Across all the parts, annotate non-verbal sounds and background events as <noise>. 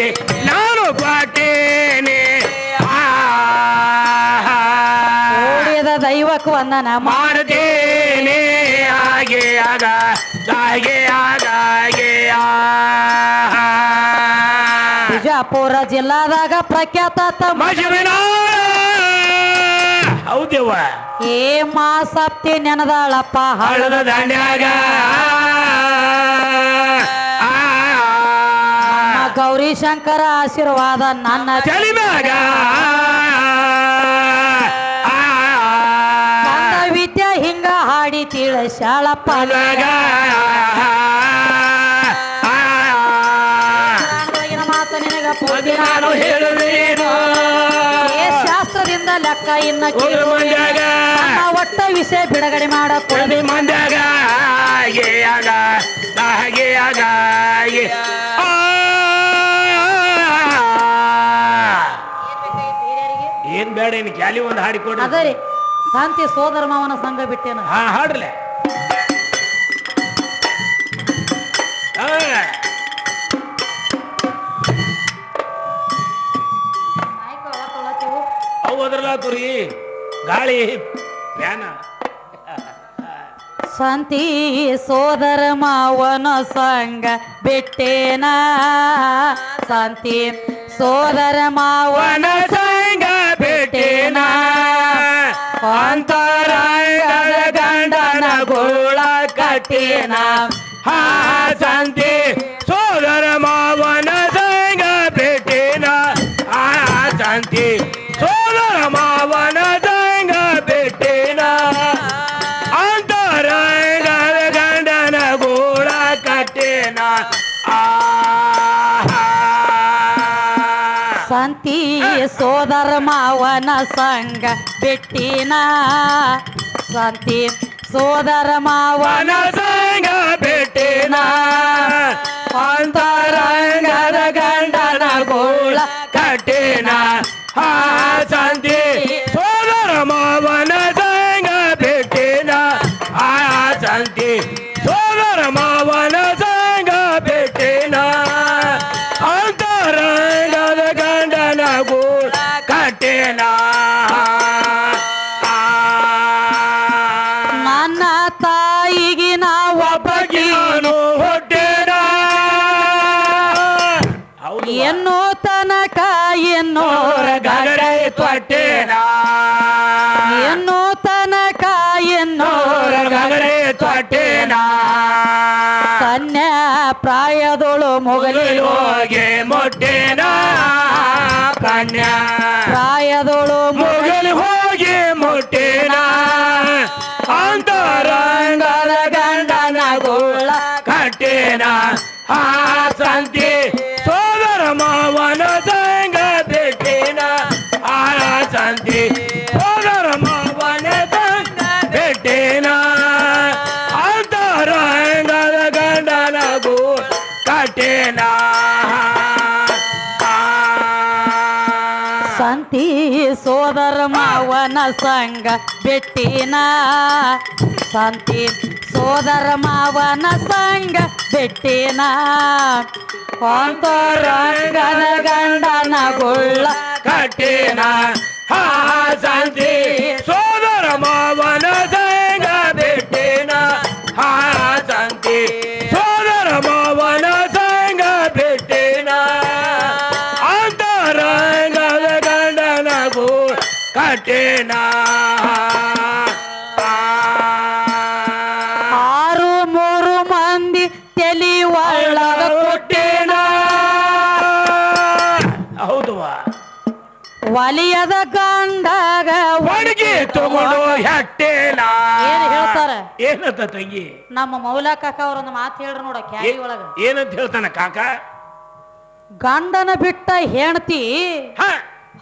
ಕೋಟಿ ನಾನು ಪಾಟೇನೆ ಆ, ದೈವಕ್ಕೂ ವಂದನ ಮಾಡ್ತೇನೆ. ಹಾಗೆ ಆಗ ಹಾಗೆ ಆಗ ಹಾಗೆ. ಬಿಜಾಪುರ ಜಿಲ್ಲಾದಾಗ ಪ್ರಖ್ಯಾತ ತಮ್ಮ ಹೌದೇವ ಏ ಮಾ ಸಪ್ತಿ ನೆನದಾಳಪ್ಪ ಹಳದ ದಂಡ್ಯಾಗ ಗೌರಿ ಶಂಕರ ಆಶೀರ್ವಾದ ನನ್ನ ಚಳಿದಾಗ ಕಂದ ವಿದ್ಯೆ ಹಿಂಗ ಹಾಡಿ ತಿಳ ಶಾಳಪ್ಪ. ಮಾತು ನಿನಗ ನಾನು ಹೇಳುವೇನು ಶಾಸ್ತ್ರದಿಂದ ಲೆಕ್ಕ ಇನ್ನ ಒಟ್ಟ ವಿಷಯ ಬಿಡುಗಡೆ ಮಾಡ ಕೊಡಿ ಮಂದ್ಯಾಗ ಹಾಗೆ ಆಗ ಹಾಗೆ ಆಗ ಏನ್ ಬೇಡ ಏನ್ ಕ್ಯಾಲಿ ಒಂದು ಹಾಡಿ ಕೊಡ್ರಿ ಅದರಿ ಶಾಂತಿ ಸೋದರ ಮಾವನ ಸಂಘ ಬಿಟ್ಟೇನ? ಹಾ ಹಾಡ್ರಲೆ. ಅವು ಗಾಳಿ ಫ್ಯಾನ. ಶಾಂತಿ ಸೋದರ ಮಾವನ ಸಂಗ ಬಿಟ್ಟೇನ? ಶಾಂತಿ ಸೋದರ ಮಾವನ ವನ ಸಂಗ ಶಾಂತಿ ಸೋದರ ಮಾವನ ಸಂಗ ಭೇಟೇನ ಆ ಶಾಂತಿ ಸೋದರ ಮಾವನ ಸಂಗ ಭೇಟೇನ ಅಂತರಂಗದ ಗಂಡನ ಗೋಳ ಕಟ್ಟಿನ. ಆ ಶಾಂತಿ ಸೋದರ ಮಾವನ ಸಂಘ ಬೆಟ್ಟಿನ ಶಾಂತಿ ಸೋದರ ಮಾವನ ವನ ಸಂಗ ಬಿಟ್ಟಿನ ಅಂತರಂಗದ ಗಂಡನ ಗೋಳ ಕಟ್ಟಿನ. ಹಾ ಶಾಂತಿ. ಎನ್ನೋ ತನಕ ಎನ್ನೋರ ಗಗಡೆ ತೊಟ್ಟೆನ ಎನ್ನೋ ತನಕ ಎನ್ನೋರ ಗಗಡೆ ತೊಟ್ಟೆನ ಕನ್ಯಾ ಪ್ರಾಯದೊಳು ಮುಗಲಿ ಹೋಗಿ ಮೊಟ್ಟೆನ. ಕನ್ಯಾ ಪ್ರಾಯದೊಳು ಮುಗಲಿ ಹೋಗಿ ಮೊಟ್ಟೆನ. ಅಂತರಂಗದ ಗಂಡನ ಗೋಳ ಕಟ್ಟೆನ. ಆ ಸಂತಿ ಸಂಗ ಬೆಟ್ಟಿನ ಸಂತಿ ಸೋದರ ಮಾವನ ಸಂಗ ಬೆಟ್ಟಿನ ಅಂತರಂಗನ ಗಂಡನ ಗುಳ್ಳ ಕಟ್ಟಿನ ಹಾ ಒಲಿಯದ ಗಂಡಗ ಒಣಗಿ ತಗೊಂಡು ಹೆಟ್ಟೇನ ಏನ್ ಹೇಳ್ತಾರ? ಏನಂತ ತಂಗಿ? ನಮ್ಮ ಮೌಲ ಕಾಕ ಅವ್ರೊಂದು ಮಾತು ಹೇಳ್ರಿ ನೋಡ ಕ್ಯಾಲಿ ಒಳಗ. ಏನಂತ ಹೇಳ್ತಾನ ಕಾಕ? ಗಂಡನ ಬಿಟ್ಟ ಹೆಣ್ತಿ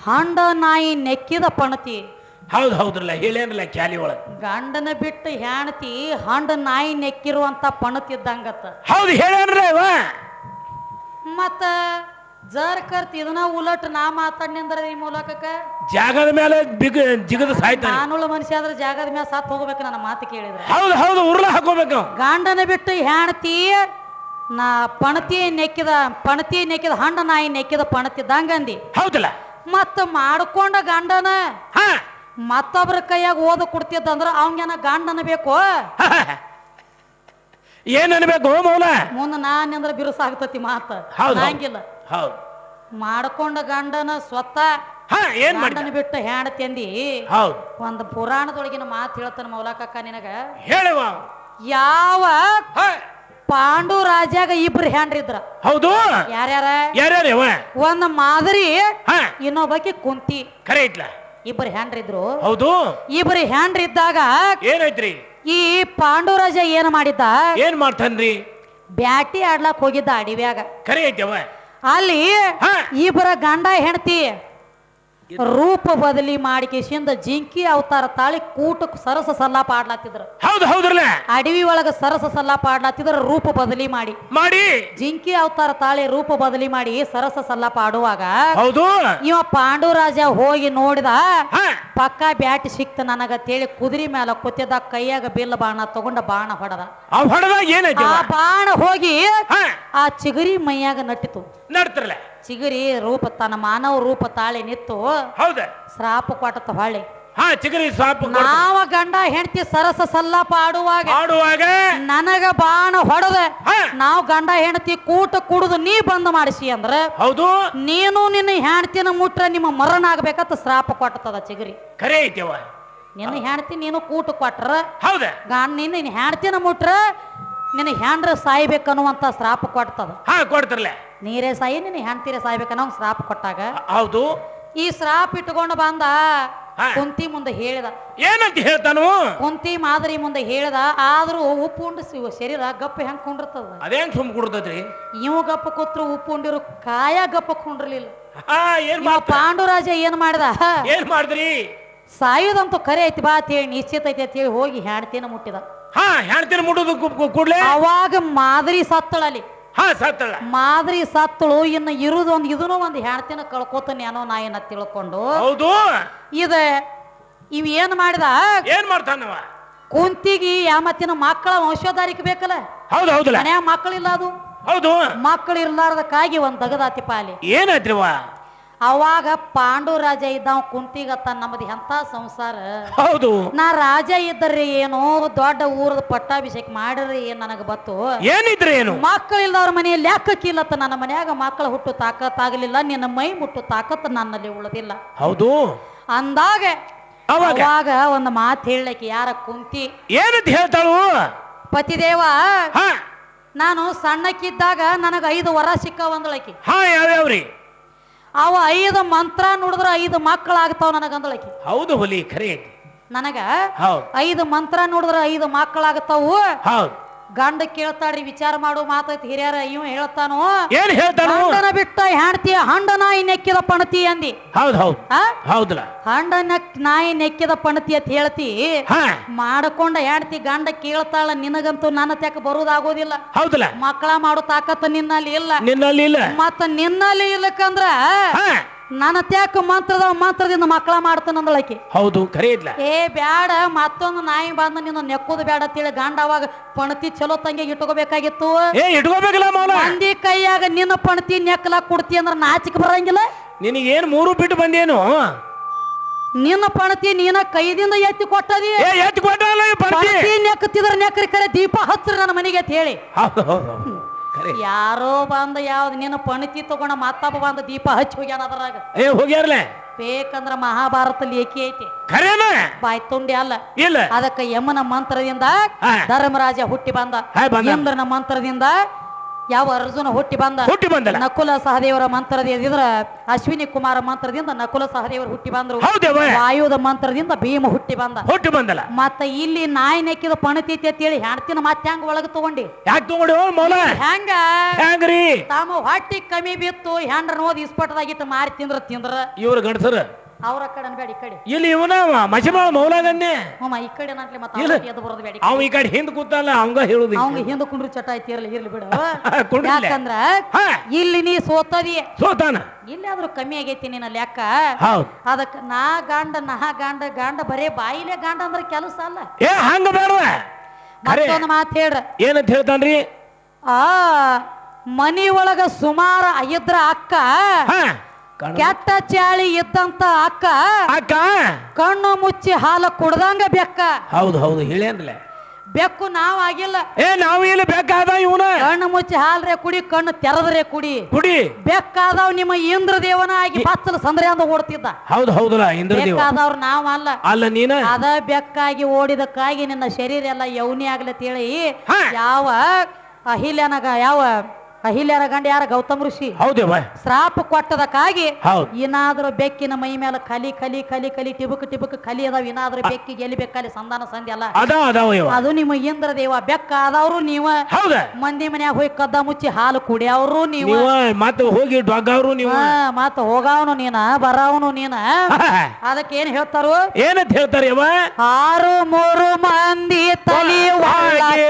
ಹಂಡ ನಾಯಿ ನೆಕ್ಕಿದ ಪಣತಿ. ಹೌದು ಹೌದ್ರಲ್ಲ ಹೇಳೇನಲ್ಲ ಕ್ಯಾಲಿ ಒಳಗ? ಗಂಡನ ಬಿಟ್ಟು ಹೆಣ್ತಿ ಹಂಡ ನಾಯಿ ನೆಕ್ಕಿರುವಂತ ಪಣತಿ ಇದ್ದಂಗತ್ತ. ಹೌದು ಹೇಳೇನ್ರ ಮತ್ತ ಜರ್ ಕರ್ತ್ ಇದನ್ನ ಉಲಟ್ ನಾ ಮಾತಾಡ್ನಿಂದ್ರ ಈ ಮೂಲಕ ಜಾಗದ ಮೇಲೆ ಬಿಗ ಜಿಗದ ಸಾಯ್ತಾನೆ ನಾನು. ಮನುಷ್ಯ ಆದ್ರೆ ಜಾಗದ ಮೇಲೆ ಸಾತ್ ಹೋಗ್ಬೇಕು ನನ್ನ ಮಾತು ಕೇಳಿದ್ರೆ. ಹೌದು ಹೌದು ಉರ್ಲ ಹಾಕೋಬೇಕು ಗಂಡನ ಬಿಟ್ಟು ಹೆಣ್ತಿ ನಾ ಪಣತಿ ನೆಕ್ಕಿದ ಪಣತಿ ನೆಕ್ಕಿದ ಹಂಡ ನಾಯಿ ನೆಕ್ಕಿದ ಪಣತಿ ದಂಗಂದಿ ಹೌದಲ್ಲ. ಮತ್ತ ಮಾಡ್ಕೊಂಡ ಗಂಡನ. ಹಾ. ಮತ್ತೊಬ್ರ ಕೈಯಾಗ ಓದ ಕೊಡ್ತಿದ್ದಂದ್ರ ಅವಂಗೇನ ಗಂಡನ ಬೇಕು. ಏನ್ ಅನ್ಬೇಕು ಮೌಲ ಮುಂದ ನಾನಿಂದ್ರ ಬಿರುಸಾಗ್ತತಿ ಮಾತ. ಹೌದು ಹಂಗಿಲ್ಲ. ಹೌದು. ಮಾಡ್ಕೊಂಡ ಗಂಡನ ಸ್ವತಃ ಹಾ ಏನ್ ಮಾಡ್ತಾನೆ ಗಂಡನ ಬಿಟ್ಟು ಹೆಂಡತಿ ಹೌದು. ಒಂದು ಪುರಾಣದೊಳಗಿನ ಮಾತು ಹೇಳ್ತಾನ ಮೌಲಾಕಕ್ಕ ನಿನಗ. ಹೇಳುವ. ಯಾವ ಹಾ. ಪಾಂಡು ರಾಜ್ಯಾಗ ಇಬ್ರು ಹೆಣ್ರಿದ್ರ ಹೌದು. ಯಾರ್ಯಾರ? ಒಂದ್ ಮಾದರಿ ಹಾ. ಇನ್ನೊಬ್ಬಕಿ ಕುಂತಿ. ಕರೆ ಇಟ್ಲ. ಇಬ್ರು ಹೆಣ್ರಿದ್ರು ಹೌದು. ಇಬ್ರು ಇದ್ದಾಗ ಏನೈತ್ರಿ ಈ ಪಾಂಡುರಾಜ ಏನ್ ಮಾಡಿದ್ದ? ಏನ್ ಮಾಡ್ತಾನ್ರಿ? ಬ್ಯಾಟಿ ಆಡ್ಲಾಕ್ ಹೋಗಿದ್ದ ಅಡಿವ್ಯಾಗ. ಕರೆ ಅಲ್ಲಿ ಹಾ. ಇಬ್ಬರ ಗಂಡ ಹೆಂಡತಿ ರೂಪ ಬದಲಿ ಮಾಡಿಕೆಸಿಂದ ಜಿಂಕಿ ಅವತಾರ ತಾಳಿ ಕೂಟ ಸರಸ ಸಲ್ಲಾಪ ಆಡ್ಲಾತಿದ್ರು ಹೌದು ಹೌದ್ರಲ್ಲ? ಅಡವಿ ಒಳಗ ಸರಸ ಸಲ್ಲಾಪ ಆಡ್ಲಾತಿದ್ರ ರೂಪ ಬದಲಿ ಮಾಡಿ. ಮಾಡಿ? ಜಿಂಕಿ ಅವತಾರ ತಾಳಿ ರೂಪ ಬದಲಿ ಮಾಡಿ ಸರಸ ಸಲ್ಲಾಪ ಆಡುವಾಗ ಹೌದು. ಇವ ಪಾಂಡುರಾಜ ಹೋಗಿ ನೋಡಿದ ಪಕ್ಕ ಬ್ಯಾಟ್ ಸಿಕ್ತ ನನಗ ತೇಳಿ ಕುದುರೆ ಮೇಲೆ ಕೊತ್ತದ ಕೈಯಾಗ ಬಿಲ್ಲ ಬಾಣ ತಗೊಂಡ ಬಾಣ ಹೊಡೆದ. ಆ ಬಾಣ ಹೋಗಿ ಆ ಚಿಗರಿ ಮೈಯಾಗ ನಟ್ಟಿತು. ನಡ್ತಿರಲ್ಲ ಚಿಗುರಿ ರೂಪ ತನ್ನ ಮಾನವ ರೂಪ ತಾಳಿ ನಿತ್ತು ಹೌದ. ಶ್ರಾಪ ಕೊಟ್ಟತ ಹೊಳ್ಳಿ. ಹಾ ಚಿಗರಿ ಶ್ರಾಪ ನಾವ ಗಂಡ ಹೆಂಡತಿ ಸರಸ ಸಲ್ಲಾಪ ಆಡುವಾಗ ಆಡುವಾಗ ನನಗ ಬಾಣ ಹೊಡೆದ. ನಾವ್ ಗಂಡ ಹೆಂಡತಿ ಕೂಟ ಕುಡಿದು ನೀ ಬಂದ್ ಮಾಡಿಸಿ ಅಂದ್ರ ಹೌದು. ನೀನು ನಿನ್ನ ಹೆಂಡತಿನ ಮುಟ್ರ ನಿಮ್ಮ ಮರಣ ಆಗ್ಬೇಕಂತ ಶ್ರಾಪ ಕೊಟ್ಟದ ಚಿಗರಿ. ಕರೆ ಐತಿ ಅವ ನಿನ್ನ ಹೆಂಡತಿ ನೀನು ಕೂಟ ಕೊಟ್ರ ಹೌದ. ಗಂಡ ನಿನ್ನ ಹೆಂಡತಿನ ಮುಟ್ರ ನಿನ್ನ ಹೆಂಡ್ರ ಸಾಯ್ಬೇಕನ್ನುವಂತ ಶ್ರಾಪ ಕೊಡ್ತದ ಹಾ ಕೊಡ್ತಿರಲ್ಲ ನೀರೇ ಸಾಯಿ ನಿನ್ನ ಹೆಂಡ್ತಿರೇ ಸಾಯ್ಬೇಕನ್ನೋ ಒಂದ್ ಶ್ರಾಪ್ ಕೊಟ್ಟಾಗ ಹೌದು. ಈ ಶ್ರಾಪ್ ಇಟ್ಕೊಂಡು ಬಂದ ಹಾ. ಕುಂತಿ ಮುಂದೆ ಹೇಳಿದ. ಏನಂತ ಹೇಳ್ತಾನು? ಕುಂತಿ ಮಾದರಿ ಮುಂದೆ ಹೇಳಿದ ಆದ್ರೂ ಉಪ್ಪು ಉಂಡು ಸಿ- ಶರೀರ ಗಪ್ಪ ಹೆಂಗ್ ಕುಂಡಿರ್ತದ? ಅದೇನ್ ಸುಮ್ ಕುಡ್ತದ್ರಿ ಇವ್ ಗಪ್ಪ ಕೂತ್ರು ಉಪ್ಪು ಉಂಡಿರು ಕಾಯ ಗಪ್ಪ ಕುಂಡ್ರಲಿಲ್ಲ. ಹಾ ಏನ್ ಇವ ಪಾಂಡುರಾಜ ಏನ್ ಮಾಡ್ದ? ಏನ್ ಮಾಡಿದ್ರಿ? ಸಾಯುದಂತೂ ಕರೆ ಐತಿ ಬಾ ಅಂತ ಹೇಳಿ ನಿಶ್ಚಿತ ಐತಿ ಅಂತ ಹೇಳಿ ಹೋಗಿ ಹೆಣ್ತಿನ ಮುಟ್ಟಿದ. ಹಾ ಹೆಣ್ತಿನ ಮುಟ್ಟುದು ಕೂಡ್ಲೆ? ಅವಾಗ ಮಾದರಿ ಸತ್ತಳಲ್ಲಿ. ಹಾ ಸತ್ತಳ ಮಾದರಿ ಸತ್ತಳು ಇನ್ನು ಇರುದು ಒಂದು ಇದನ್ನು ಒಂದು ಹೆಣ್ತಿನ ಕಳ್ಕೊತಾನೆ ಏನೋ ನಾ ಏನ ತಿಳ್ಕೊಂಡು ಹೌದು. ಇದ ಇವ್ ಏನ್ ಮಾಡಿದ? ಏನ್ ಮಾಡ್ತಾನವ? ಕುಂತಿಗಿ ಯಾಮತ್ತಿನ ಮಕ್ಕಳ ವಂಶೋಧಾರಿಕೆ ಬೇಕಲ್ಲ? ಹೌದು ಹೌದಲ್ಲ. ಮನ್ಯಾಗ ಮಕ್ಕಳಿಲ್ಲ ಅದು. ಹೌದು. ಮಕ್ಕಳು ಇರ್ಲಾರ್ದಕ್ಕಾಗಿ ಒಂದ್ ತಗದಾತಿ ಪಾಲಿ. ಏನಾಯ್ತ್ರಿವ ಅವಾಗ ಪಾಂಡು ರಾಜ ಇದ್ದಾವ ಕುಂತಿಗತ್ತ ನಮ್ದು ಎಂತ ಸಂಸಾರ? ಹೌದು. ನಾ ರಾಜ ಇದ್ದರಿ ಏನೋ ದೊಡ್ಡ ಊರದ ಪಟ್ಟಾಭಿಷೇಕ ಮಾಡ್ರಿ ಏನ್ ನನಗ ಬತ್ತು ಏನಿದ್ರೆ ಏನು? ಮಕ್ಕಳಿಲ್ಲದವ್ರ ಮನೆಯಲ್ಲಿ ಲೆಕ್ಕಕ್ಕಿಲ್ಲತ್ತ ನನ್ನ ಮನ್ಯಾಗ ಮಕ್ಕಳ ಹುಟ್ಟು ತಾಕತ್ತಾಗಲಿಲ್ಲ ನಿನ್ನ ಮೈ ಮುಟ್ಟು ತಾಕತ್ ನನ್ನಲ್ಲಿ ಉಳದಿಲ್ಲ. ಹೌದು. ಅಂದಾಗ ಅವಾಗ? ಒಂದು ಮಾತು ಹೇಳಕ್ಕೆ ಯಾರ ಕುಂತಿ? ಏನಂತ ಹೇಳ್ತಾಳು? ಪತಿದೇವ ನಾನು ಸಣ್ಣಕ್ಕಿದ್ದಾಗ ನನಗ ಐದು ವರ ಸಿಕ್ಕ ಒಂದಳಕಿ ಹಾ ಯಾವ್ಯಾವ್ರಿ? ಅವ ಐದು ಮಂತ್ರ ನೋಡಿದ್ರೆ ಐದು ಮಕ್ಕಳಾಗ್ತಾವ ನನಗಂದಳಕಿ. ಹೌದು ಹುಲಿ ಖರೀ. ನನಗ ಹೌದು. ಐದು ಮಂತ್ರ ನೋಡಿದ್ರೆ ಐದು ಮಕ್ಕಳಾಗ್ತಾವು. ಹೌದು. ಗಂಡ ಕೇಳ್ತಾಡ್ರಿ ವಿಚಾರ ಮಾಡೋ ಮಾತೈತಿ ಹಿರಿಯರ ಇವ ಹೇಳ್ತಾನೋ ಏನ್ ಹೇಳ್ತಾನು? ಗಂಡನ ಬಿಟ್ಟ ಹೆಣ್ತಿ ಹಂಡ ನಾಯಿ ನೆಕ್ಕಿದ ಪಣತಿ ಅಂದಿ. ಹೌದು ಹೌದು. ಹೌದಲ್ಲ ಹಂಡ ನಾಯಿ ನೆಕ್ಕಿದ ಪಣತಿ ಅಂತ ಹೇಳ್ತಿ. ಮಾಡ್ಕೊಂಡ ಹೆಣ್ತಿ ಗಂಡ ಕೇಳ್ತಾಳ ನಿನಗಂತೂ ನನ್ನ ತೆಕ್ಕ ಬರೋದಾಗೋದಿಲ್ಲ. ಹೌದಲ್ಲ ಮಕ್ಕಳ ಮಾಡೋ ತಾಕತ್ತ ನಿನ್ನಲ್ಲಿ ಇಲ್ಲ. ನಿನ್ನಲ್ಲಿ ಇಲ್ಲ. ಮತ್ತ ನಿನ್ನಲ್ಲಿ ಇಲ್ಲಕಂದ್ರ ನನ್ನ ತ್ಯಾಕ ಮಂತ್ರದ ಮಂತ್ರದಿಂದ ಮಕ್ಕಳ ಮಾಡ್ತಾನಂದಳಕಿ ಹೌದು ಖರೆ ಇಲ್ಲ ಏ ಬ್ಯಾಡ ಮತ್ತೊಂದು ನಾಯಿ ಬಂದು ನಿನ್ನ ನೆಕ್ಕೋದು ಬ್ಯಾಡ ತಿಳಿ ಗಂಡ ಅವಾಗ ಪಣತಿ ಚಲೋ ತಂಗಿಗೆ ಇಟ್ಕೋಬೇಕಾಗಿತ್ತು. ಏ ಇಟ್ಕೋಬೇಕಲ್ಲ ಮಂದಿ ಕೈಯಾಗ ನಿನ್ನ ಪಣತಿ ನೆಕ್ಕಲ ಕೊಡ್ತಿ ಅಂದ್ರ ನಾಚಿಕೆ ಬರಂಗಿಲ್ಲ. ನಿನಗೇನ್ ಮೂರು ಬಿಟ್ಟು ಬಂದೇನು? ನಿನ್ನ ಪಣತಿ ನೀನ ಕೈದಿಂದ ಎತ್ತಿ ಕೊಟ್ಟದಿ. ಎತ್ತಿ ಎತ್ ಕೊಟ್ಟಲ್ಲ ಪಣತಿ? ನೆಕ್ಕತ್ತಿದ್ರ ನೆಕ್ಕರಿ ಕರೆ ದೀಪ ಹಚ್ಚ್ರಿ ನನ್ನ ಮನೆಗೆ ಅಂತ ಹೇಳಿ. ಹೌದು ಹೌದು ಹೌದು. ಖರೆ ಯಾರೋ ಬಂದ ಯಾವ್ದು ನಿನ್ನ ಪಣತಿ ತಗೊಂಡ ಮತ್ತೊಬ್ಬ ಬಂದ ದೀಪ ಹಚ್ಚಿ ಹೋಗ್ಯಾನ ಅದ್ರಾಗ. ಏ ಹೋಗ್ಯಾರಲೆ? ಬೇಕಂದ್ರ ಮಹಾಭಾರತ ಲೇಖಿ ಐತಿ. ಖರೇನ? ಬಾಯ್ ತುಂಡಿ ಅಲ್ಲ. ಇಲ್ಲ. ಅದಕ್ಕೆ ಯಮನ ಮಂತ್ರದಿಂದ ಧರ್ಮರಾಜ ಹುಟ್ಟಿ ಬಂದ. ಇಂದ್ರನ ಮಂತ್ರದಿಂದ ಯಾವ ಅರ್ಜುನ ಹುಟ್ಟಿ ಬಂದ? ಹುಟ್ಟಿ ಬಂದಲ್ಲ. ನಕುಲ ಸಹದೇವರ ಮಂತ್ರದಿಂದ ಅಶ್ವಿನಿ ಕುಮಾರ ಮಂತ್ರದಿಂದ ನಕುಲ ಸಹದೇವರು ಹುಟ್ಟಿ ಬಂದ್ರು. ಆಯುಧ ವಾಯುದ ಮಂತ್ರದಿಂದ ಭೀಮ ಹುಟ್ಟಿ ಬಂದ. ಹುಟ್ಟಿ ಬಂದಲ್ಲ. ಮತ್ತ ಇಲ್ಲಿ ನಾಯಿ ನೆಕ್ಕಿದ ಅಂತ ಹೇಳಿ ಹೆಣ್ತಿನ ಮತ್ತೆ ಹೆಂಗ ಒಳಗ ತಗೊಂಡಿ? ಹೆಂಗ ಹೆಂಗ್ರಿ ತಾಮ ಹೊಟ್ಟಿ ಕಮ್ಮಿ ಬಿತ್ತು ಹೆಂಡ್ರ ನೋದ್ ಇಸ್ಪಟದಾಗಿತ್ತು ಮಾರಿ ತಿಂದ್ರ ತಿಂದ್ರ. ಇವ್ರ ಗಂಡಸರ ಅವ್ರ ಕಡೆ ಅನ್ಬೇಡಿ ಈ ಕಡೆ. ಇಲ್ಲಿ ಇವನ ಮಸಿಮಾಳ ಮೌಲಾಗನ್ನೇ. ಹ್ಮ್ ಈ ಕಡೆ ನಟ್ಲಿ ಮತ್ತೆ ಇಲ್ಲ. ಎದ್ದು ಬರೋದು ಬೇಡಿ ಅವ ಈ ಕಡೆ ಹಿಂದ್ ಕೂತಲ್ಲ ಅವಂಗ ಹೇಳುದು ಅವಂಗ ಹಿಂದೆ ಕುಂಡ್ರಿ ಚಟ ಐತಿ ಇರ್ಲಿ ಇರ್ಲಿ ಬಿಡು. <laughs> ಕುಂಡ್ರಿಲ್ಲ. ಯಾಕಂದ್ರ ಹಾ. ಇಲ್ಲಿ ನೀ ಸೋತದಿ. ಸೋತಾನ. ಇಲ್ಲಾದ್ರೂ ಕಮ್ಮಿ ಆಗೈತಿ ನಿನ್ನ ಲೆಕ್ಕ. ಹೌದ್. ಅದಕ್ಕ ನಾ ಗಂಡ ನಾ ಗಂಡ ಗಂಡ ಬರೇ ಬಾಯಿಲೆ ಗಂಡ ಅಂದ್ರ ಕೆಲಸ ಅಲ್ಲ. ಏ ಹಂಗ ಬೇಡ ಖರೆ. ಮತ್ತೊಂದು ಮಾತು ಹೇಳ್ರ. ಏನಂತ ಹೇಳ್ತಾನ್ರಿ? ಆ ಮನಿ ಒಳಗ ಸುಮಾರ ಅಯ್ಯದ್ರ ಅಕ್ಕ ಹಾ. ಕೆಟ್ಟ ಚಾಳಿ ಇದ್ದಂತ ಅಕ್ಕ ಅಕ್ಕ! ಕಣ್ಣು ಮುಚ್ಚಿ ಹಾಲು ಕುಡ್ದಂಗ ಬೆಕ್ಕ. ಹೌದು ಹೌದು ಹೇಳೇನ್ಲೆ ಬೆಕ್ಕು ನಾವ್ ಆಗಿಲ್ಲ. ಏ ನಾವು ಇಲ್ಲಿ ಬೆಕ್ಕಾದ ಇವನ? ಕಣ್ಣು ಮುಚ್ಚಿ ಹಾಲ್ರೆ ಕುಡಿ ಕಣ್ಣು ತೆರೆದ್ರೆ ಕುಡಿ. ಕುಡಿ. ಬೆಕ್ಕಾದವ್ ನಿಮ್ಮ ಇಂದ್ರ ದೇವನ ಆಗಿ ಬಚ್ಚಲ ಸಂದ್ರೆ ಅಂದ ಓಡ್ತಿದ್ದ. ಹೌದು ಹೌದಲ್ಲ ಇಂದ್ರದೇವ? ಬೆಕ್ಕಾದವ್ರು ನಾವ್ ಅಲ್ಲ. ಅಲ್ಲ ನೀನ? ಅದ ಬೆಕ್ಕಾಗಿ ಓಡಿದಕ್ಕಾಗಿ ನಿನ್ನ ಶರೀರ ಎಲ್ಲ ಯೌನಿ ಆಗ್ಲತ್ತೇಳಿ. ಯಾವ ಅಹಿಲ್ಯನಗ ಯಾವ ಅಹಿಲ್ಯನ ಗಂಡ ಯಾರ? ಗೌತಮ್ ಋಷಿ. ಹೌದೇವ ಶ್ರಾಪ ಕೊಟ್ಟದಕ್ಕಾಗಿ ಹೌದು. ಏನಾದ್ರೂ ಬೆಕ್ಕಿನ ಮೈ ಮೇಲೆ ಕಲಿ ಕಲಿ ಕಲಿ ಕಲಿ ಟಿಬುಕ್ ಟಿಬುಕ್ ಕಲಿ ಅದಾವ. ಏನಾದ್ರೂ ಬೆಕ್ಕಿಗೆ ಎಲ್ಲಿ ಬೇಕಲ್ಲಿ ಸಂಧಾನ ಸಂಧಿ ಅಲ್ಲ. ಅದಾವ ಅದಾವ ಇವ ಅದು ನಿಮ್ಮ ಇಂದ್ರ ದೇವ. ಬೆಕ್ಕ ಆದವ್ರು ನೀವ. ಹೌದ. ಮಂದಿ ಮನ್ಯಾಗ ಹೋಗಿ ಕದ್ದ ಮುಚ್ಚಿ ಹಾಲು ಕುಡಿಯವ್ರು ನೀವು. ನೀವು ಮತ್ತೆ ಹೋಗಿ ಡೊಗ್ಗವ್ರು ನೀವು. ಮತ್ತ ಹೋಗವನು ನೀನ ಬರವನು ನೀನ. ಅದಕ್ಕೆ ಏನ್ ಹೇಳ್ತಾರು? ಏನಂತ ಹೇಳ್ತಾರೆ ಇವ ಆರು ಮೂರು ಮಂದಿ ತಲಿ ಒಳಗೆ ಹಾಗೆ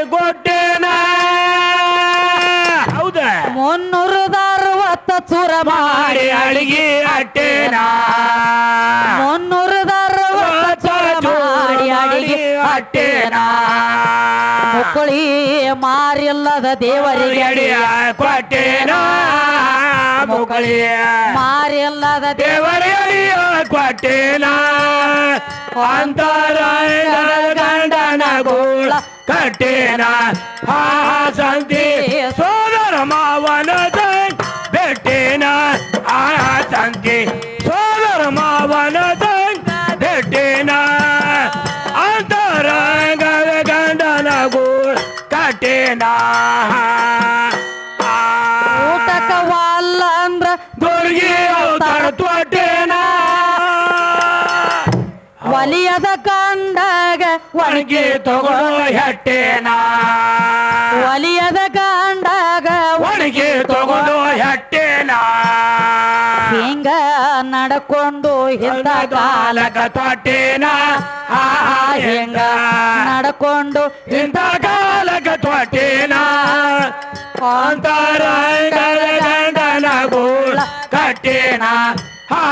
ಗೊಟ್ಟೇನ ಹೌದ ಮುನ್ನೂರದ ಅರವತ್ತ ಚೂರ ಮಾಡಿ ಅಡಿಗೆ ಅಟ್ಟೇನ ಮುನ್ನೂರದ ಅರವತ್ತ ಚೂರ ಮಾಡಿ ಅಡಿಗೆ ಅಟ್ಟೇನ ಮುಕ್ಕಳಿ ಮಾರಿಲ್ಲದ ದೇವರಿಗೆ ಅಡಿಯ ಕೊಟ್ಟೇನ ಮುಕಳಿ ಮಾರಿಲ್ಲದ ದೇವ ದೇವರ ಅಡಿಯ ಕೊಟ್ಟೇನ ಅಂತರಾಯಣ ಗಂಡನ ಗೋಳ ಕಟ್ಟೇನ ಹಾ ಸಂತಿ ಸೋದರ ಮಾವನ ಬೆಟ್ಟೇನ ಆ ಸಂತಿ ಸೋದರ ಮಾವನ ಬೆಟ್ಟೇನ ಅಂತರಂಗ ಗಂಡನ ಗೋಳ ಕಟ್ಟೇನ ಊಟಕ ವಾಲ್ಲ ಅಂದ್ರ ದುರ್ಗಿ ಅವತಾರ ತೊಟ್ಟೇನ ಒಲಿಯದ ಗಂಡಗ ಒಣಗಿ ತಗೊಳ್ಳೋ ಹೆಟ್ಟೇನ ಒಲಿಯದ ಹಿಂಗ ನಡ್ಕೊಂಡು ಹಿಂದ ಕಾಲ ಕಾಲಕ ತೊಟ್ಟೇನ ಆ ಹೆಂಗ ನಡ್ಕೊಂಡು ಇಂಥ ಕಾಲಕ ತೊಟ್ಟೇನ ಅಂತರಂಗದ ಗಂಡನ ಗೋಳ ಕಟ್ಟೇನ ಹಾ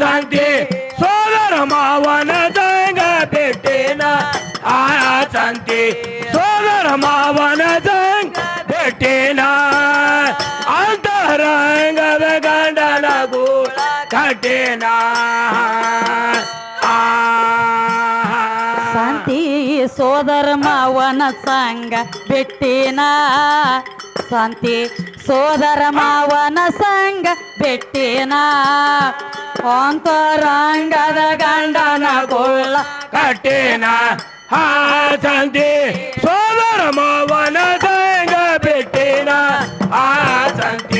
ಸಂತಿ ಸೋದರ ಮಾವನ ದಂಗ ಬೆಟ್ಟೇನ ಆ ಸಂತಿ ಸೋದರ ಮಾವನ ದಂಗ ಬೆಟ್ಟೇನ ಅಂತರಂಗದ ಗಂಡನ ಗೂಳ ಕಠಿಣ ಶಾಂತಿ ಸೋದರ ಮಾವನ ಸಂಗ ಬಿಟ್ಟಿನ. ಶಾಂತಿ ಸೋದರ ಮಾವನ ಸಂಗ ಬಿಟ್ಟಿನ. ಅಂತರಂಗದ ಗಂಡನ ಗೋಳ ಕಠಿಣ. ಹಾ ಸಂತಿ ಸೋದರ ಮಾವನ ದಂಗ ಬೆಟ್ಟೇನ. ಆ ಸಂತಿ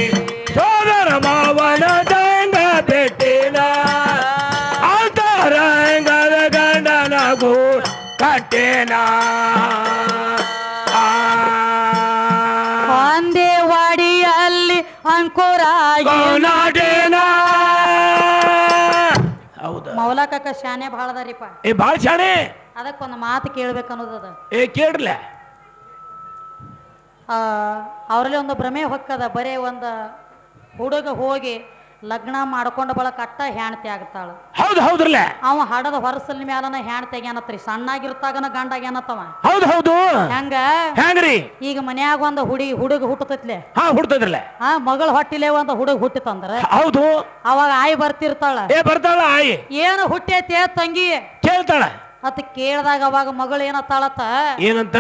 ಕಟ್ಟೇನ ಒಂದೇ ವಾಡಿಯಲ್ಲಿ ಅಂಕುರಾಗಿ ಗೌನಾಡೇನ? ಹೌದ? ಮೌಲಕಕ್ಕ ಶಾನೆ ಭಾಳದಾರಿಪ್ಪ ಏ ಭಾಳ ಶಾಣೆ? ಅದಕ್ಕೊಂದು ಮಾತು ಕೇಳ್ಬೇಕು ಅನ್ನೋದದ ಏ ಕೇಳ್ರಲ್ಲ ಅವರಲ್ಲಿ ಒಂದು ಭ್ರಮೆ ಹೊಕ್ಕದ ಬರೇ ಒಂದು ಹುಡುಗ ಹೋಗಿ ಲಗ್ನ ಮಾಡ್ಕೊಂಡ ಬಳಕ ಅಟ್ಟ ಹೆಣ್ತಿ ಆಗ್ತಾಳ. ಹೌದು ಹೌದ್ರಲ್ಲ? ಅವ ಹಡದ ಹೊರಸಲ್ ಮ್ಯಾಲನ ಹೆಣ್ ಆಗ್ಯಾನತ್ರಿ ಸಣ್ಣಾಗಿರ್ತಾಗನ ಗಂಡ ಆಗ್ಯಾನತ್ತವ. ಹೌದು ಹೌದು. ಹೆಂಗ? ಹೆಂಗ್ರಿ? ಈಗ ಮನ್ಯಾಗ ಒಂದು ಹುಡಿ ಹುಡುಗ ಹುಟ್ಟತೈತ್ಲೆ. ಹಾ ಹುಡ್ತದ್ರಲ್ಲ ಹಾ ಮಗಳ ಹೊಟ್ಟಿಲೆ ಒಂದ್ ಹುಡುಗ ಹುಟ್ಟಿತಂದ್ರ? ಹೌದು. ಅವಾಗ ಆಯಿ ಬರ್ತಿರ್ತಾಳ. ಏ ಬರ್ತಾಳ ಆಯಿ. ಏನು ಹುಟ್ಟೈತೆ ತಂಗಿ? ಕೇಳ್ತಾಳ. ಅತ್ ಕೇಳ್ದಾಗ ಅವಾಗ ಮಗಳು ಏನತ್ತಾಳತ್ತ? ಏನಂತ?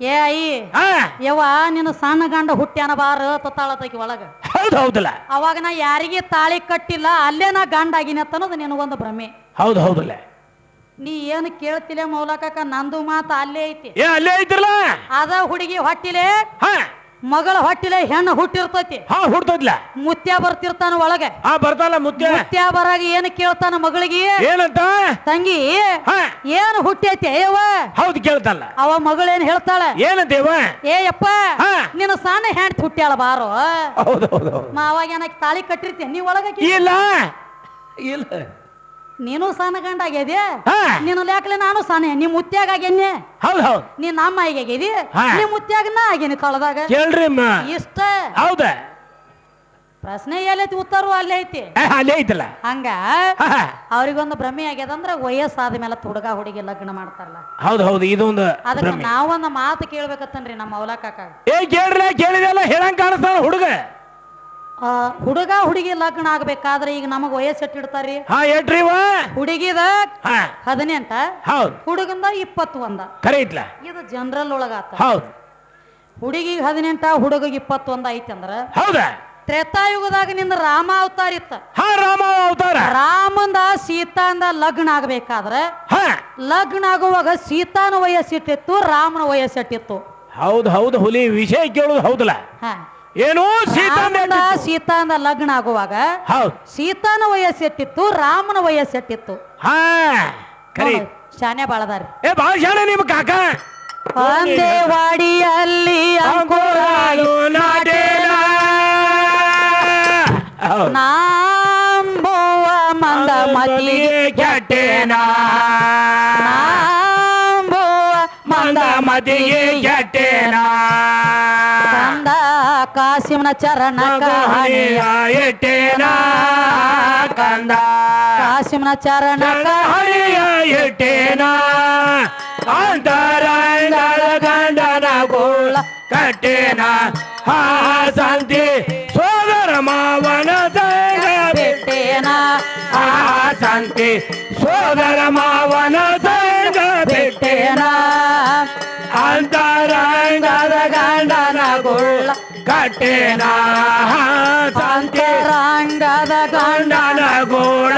ಏ ಐ ಹಾ. ಯವ್ವ ನಿನ್ನ ಸಣ್ಣ ಗಂಡ ಹುಟ್ಟ್ಯಾನ ಬಾರ ತತ್ತಾಳತಕಿ ಒಳಗ. ಹೌದು ಹೌದಲ್ಲ. ಅವಾಗ ನಾ ಯಾರಿಗೆ ತಾಳಿ ಕಟ್ಟಿಲ್ಲ ಅಲ್ಲೇ ನಾ ಗಂಡ ಆಗಿನ ಅನ್ನೋದು ನಿನಗೊಂದು ಭ್ರಮೆ. ಹೌದು ಹೌದಲ್ಲ. ನೀ ಏನು ಕೇಳ್ತಿಲ್ಲ ಮೌಲಕಕ್ಕ ನಂದು ಮಾತು ಅಲ್ಲೇ ಐತಿ. ಏ ಅಲ್ಲೇ ಐತ್ರಲ್ಲ. ಅದ ಹುಡುಗಿ ಹೊಟ್ಟಿಲೆ ಹಾ. ಮಗಳ ಹೊಟ್ಟಿಲೆ ಹೆಣ್ಣು ಹುಟ್ಟಿರ್ತೈತಿ. ಹಾ ಹುಡ್ತದ್ಲ ಮುತ್ಯ ಬರ್ತಿರ್ತಾನ ಒಳಗೆ. ಹಾ ಬರ್ತಾಳ ಮುತ್ಯ ಮುತ್ಯ ಬರಾಗ ಏನು ಕೇಳ್ತಾನ ಮಗಳಿಗೆ? ಏನಂತ? ತಂಗಿ ಹಾ. ಏನು ಹುಟ್ಟೈತಿ ಅಯ್ಯವ ಹೌದು ಕೇಳ್ತಾಳ. ಅವ ಮಗಳೇನ್ ಹೇಳ್ತಾಳ? ಏನಂತೇವ ಏ ಯಪ್ಪ. ನಿನ್ನ ಸಣ್ಣ ಹೆಂಡತಿ ಹುಟ್ಟ್ಯಾಳ ಬಾರು? ಹೌದು ಅವಾಗ ಏನಕ್ಕೆ ತಾಳಿ ಕಟ್ಟಿರ್ತೀನಿ ನೀ ಒಳಗ ಇಲ್ಲ. ಇಲ್ಲ. ನೀನು ಸಣ್ಣ ಗಂಡ ಆಗ್ಯದೆ ಹಾ. ನಿನ್ನ ಲೆಕ್ಕಲೆ ನಾನು ಸಣ್ಣ. ನಿಮ್ ಮುತ್ಯಾಗ ಆಗ್ಯಾನೆ ಹೌದು ಹೌದು. ನೀನ್ ನಮ್ಮ ಆಗ್ಯಾಗಿದಿ ಹಾ. ನೀ ಮುತ್ಯಾಗ ನಾ ಆಗೇನಿ ಕಳದಾಗ ಕೇಳ್ರಿ ಇಷ್ಟ? ಹೌದ. ಪ್ರಶ್ನೆ ಎಲ್ಲೈತಿ ಉತ್ತರವು ಅಲ್ಲೇ ಐತಿ. ಏ, ಅಲ್ಲೇ ಐತಲ್ಲ. ಹಂಗ? ಹಾ, ಹಾ. ಅವ್ರಿಗೊಂದು ಭ್ರಮೆ ಆಗ್ಯದ ಅಂದ್ರ ವಯಸ್ಸಾದ ಮೇಲೆ ಹುಡುಗ ಹುಡುಗಿ ಲಗ್ನ ಮಾಡ್ತಾರಲ್ಲ. ಹೌದು ಹೌದು ಇದೊಂದು ಅದಕ್ಕೆ ಭ್ರಮೆ. ನಾವೊಂದು ಮಾತು ಕೇಳ್ಬೇಕತ್ತನ್ರಿ ನಮ್ಮ ಕಾಕ ಏ ಕೇಳ್ರಿ ಕೇಳಿದೆಲ್ಲ ಹೇಳಂಗ್ ಕಾಣಿಸ್ತಾನ ಹುಡುಗ. ಆ, ಹುಡುಗ ಹುಡುಗಿ ಲಗ್ನ ಆಗ್ಬೇಕಾದ್ರೆ ಈಗ ನಮಗ್ ವಯಸ್ಸು ಎಷ್ಟ್ ಇಡ್ತಾರ್ರಿ ಹಾ ಏಟ್ರಿ ಇವ ಹುಡುಗಿದ ಹಾ. ಹದಿನೆಂಟ ಹೌದು. ಹುಡುಗಂದ ಇಪ್ಪತ್ತು ಒಂದ. ಇದು ಜನರಲ್ ಒಳಗಾತ. ಹೌದು. ಹುಡುಗಿಗೆ ಹದಿನೆಂಟ ಹುಡುಗಿಗೆ ಇಪ್ಪತ್ತೊಂದ ಐತಿ ಅಂದ್ರ? ಹೌದಾ. ತ್ರೇತಾಯುಗದಾಗ ನಿಂದ ರಾಮ ಅವತಾರ ಇತ್ತ. ಹಾ ರಾಮ ಅವತಾರ. ರಾಮಂದ ಸೀತಾಂದ ಲಗ್ನ ಆಗ್ಬೇಕಾದ್ರೆ? ಹಾ. ಲಗ್ನ ಆಗುವಾಗ ಸೀತಾನ ವಯಸ್ಸಿಟ್ಟಿತ್ತು ರಾಮನ ವಯಸ್ಸಿಟ್ಟಿತ್ತು. ಹೌದು ಹೌದು ಹುಲಿ ವಿಷಯ ಕೇಳುದು ಹೌದಲ್ಲ? ಹ. ಏನು ಸೀತಾ ಸೀತಾನ ಲಗ್ನ ಆಗುವಾಗ ಹೌದು. ಸೀತಾನ ವಯಸ್ಸೆಟ್ಟಿತ್ತು ರಾಮನ ವಯಸ್ಸೆಟ್ಟಿತ್ತು ಹಾ ಖರೆ ಶಾನೆ ಬಾಳದಾರಿ ಏ ಭಾಳ ಶಾಣ ನಿಮ್ ಕಾಕ. ಅಂದೇವಾಡಿಯಲ್ಲಿ ನಾಟೇನ. ಹೌದು. ನಾಂಬುವ ಮಂದ ಮತಿಗೆ ಕೆಟ್ಟೇನ. ನಾಂಬುವ ಮಂದ ಮಂದ ಮತಿಗೆ ಕೆಟ್ಟೇನ. ಕಾಸಿಮನ ಚರಣ ಹಣಿಯ ಇಟ್ಟೇನ ಕಂದ ಕಾಸಿಮನ ಚರಣ ಹಣಿಯ ಇಟ್ಟೇನ ಅಂತರಂಗದ ಗಂಡನ ಗೋಳ ಕಟ್ಟೇನ ಹಾ ಶಾಂತಿ ಸೋದರ ಮಾವನ ಸಂಗ ಬಿಟ್ಟೇನ ಆ ಶಾಂತಿ ಸೋದರ ಮಾವನ ಸಂಗ ಬಿಟ್ಟೇನ ಅಂತರಂಗದ ಗಂಡನ ಗೋಳ ಕಟ್ಟೇನ ಶಾಂತಿ ರಾಂಡದ ಗಂಡ ಗಂಡನ ಗೋಳ